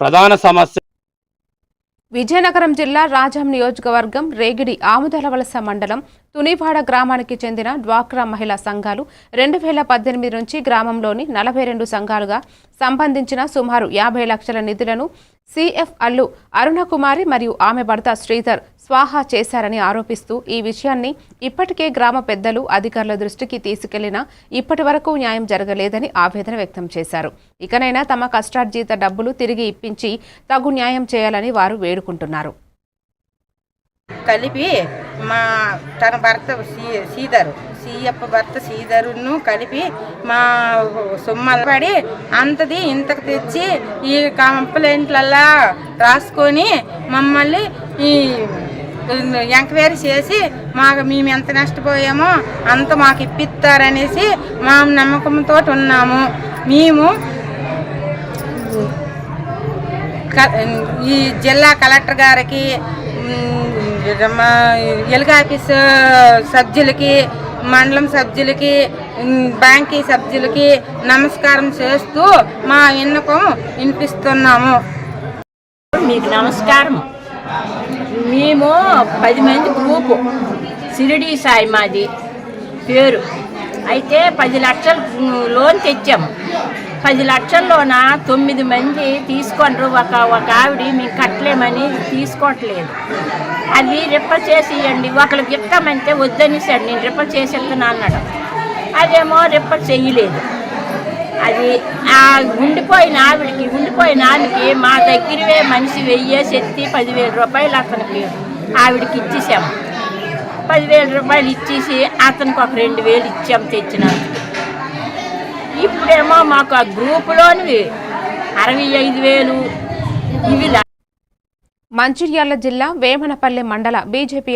ప్రధాన సమస్య విజయనగరం జిల్లా రాజాం నియోజకవర్గం రేగిడి ఆముదలవలస మండలం తునివాడ గ్రామానికి చెందిన డ్వాక్రా మహిళా సంఘాలు రెండు వేల పద్దెనిమిది నుంచి గ్రామంలోని నలభై రెండు సంఘాలుగా సంబంధించిన సుమారు యాభై లక్షల నిధులను సిఎఫ్ అల్లు అరుణకుమారి మరియు ఆమె భర్త శ్రీధర్ స్వాహా చేశారని ఆరోపిస్తూ ఈ విషయాన్ని ఇప్పటికే గ్రామ పెద్దలు అధికారుల దృష్టికి తీసుకెళ్ళినా ఇప్పటి వరకు న్యాయం జరగలేదని ఆవేదన వ్యక్తం చేశారు. ఇకనైనా తమ కష్టార్జిత డబ్బులు తిరిగి ఇప్పించి తగు న్యాయం చేయాలని వారు వేడుకుంటున్నారు. కలిపి మా తన భర్త సీ సీదరు సీయప్ప భర్త సీధరును కలిపి మా సొమ్మలు పడి అంతది ఇంతకు తెచ్చి ఈ కంప్లైంట్లల్లా రాసుకొని మమ్మల్ని ఈ ఎంక్వైరీ చేసి మాకు మేము ఎంత నష్టపోయామో అంత మాకు ఇప్పిస్తారనేసి మా నమ్మకంతో ఉన్నాము. మేము క- ఈ జిల్లా కలెక్టర్ గారికి మా ఎలుగు ఆఫీస్ సభ్యులకి మండలం సభ్యులకి బ్యాంకీ సభ్యులకి నమస్కారం చేస్తూ మా ఎన్నుకం వినిపిస్తున్నాము. మీకు నమస్కారం. మేము పది మంది గ్రూపు. సిరిడి సాయి మాది పేరు. అయితే పది లక్షలు లోన్ తెచ్చాము. పది లక్షల్లోన తొమ్మిది మంది తీసుకుంటారు ఒక ఒక ఆవిడ మేము కట్టలేమని తీసుకోవట్లేదు. అది రిఫర్ చేసి ఇవ్వండి ఒకరికి ఇస్తామంటే వద్దనిసాడు నేను రిఫర్ చేసి వెళ్తున్నా అన్నాడు. అదేమో రిఫర్ చేయలేదు. అది ఆ ఉండిపోయిన ఆవిడకి ఉండిపోయిన ఆవిడకి మా దగ్గరవే మనిషి వెయ్యేసి ఎత్తి పదివేల రూపాయలు అతనికి ఆవిడకి ఇచ్చేసాము. పదివేల రూపాయలు ఇచ్చేసి అతనికి ఒక రెండు వేలు ఇచ్చాము తెచ్చినాం ఇప్పుడేమో మాకు ఆ గ్రూపులోనివి అరవై ఐదు వేలు. ఇవి మంచిర్యాల జిల్లా వేమనపల్లె మండల బీజేపీ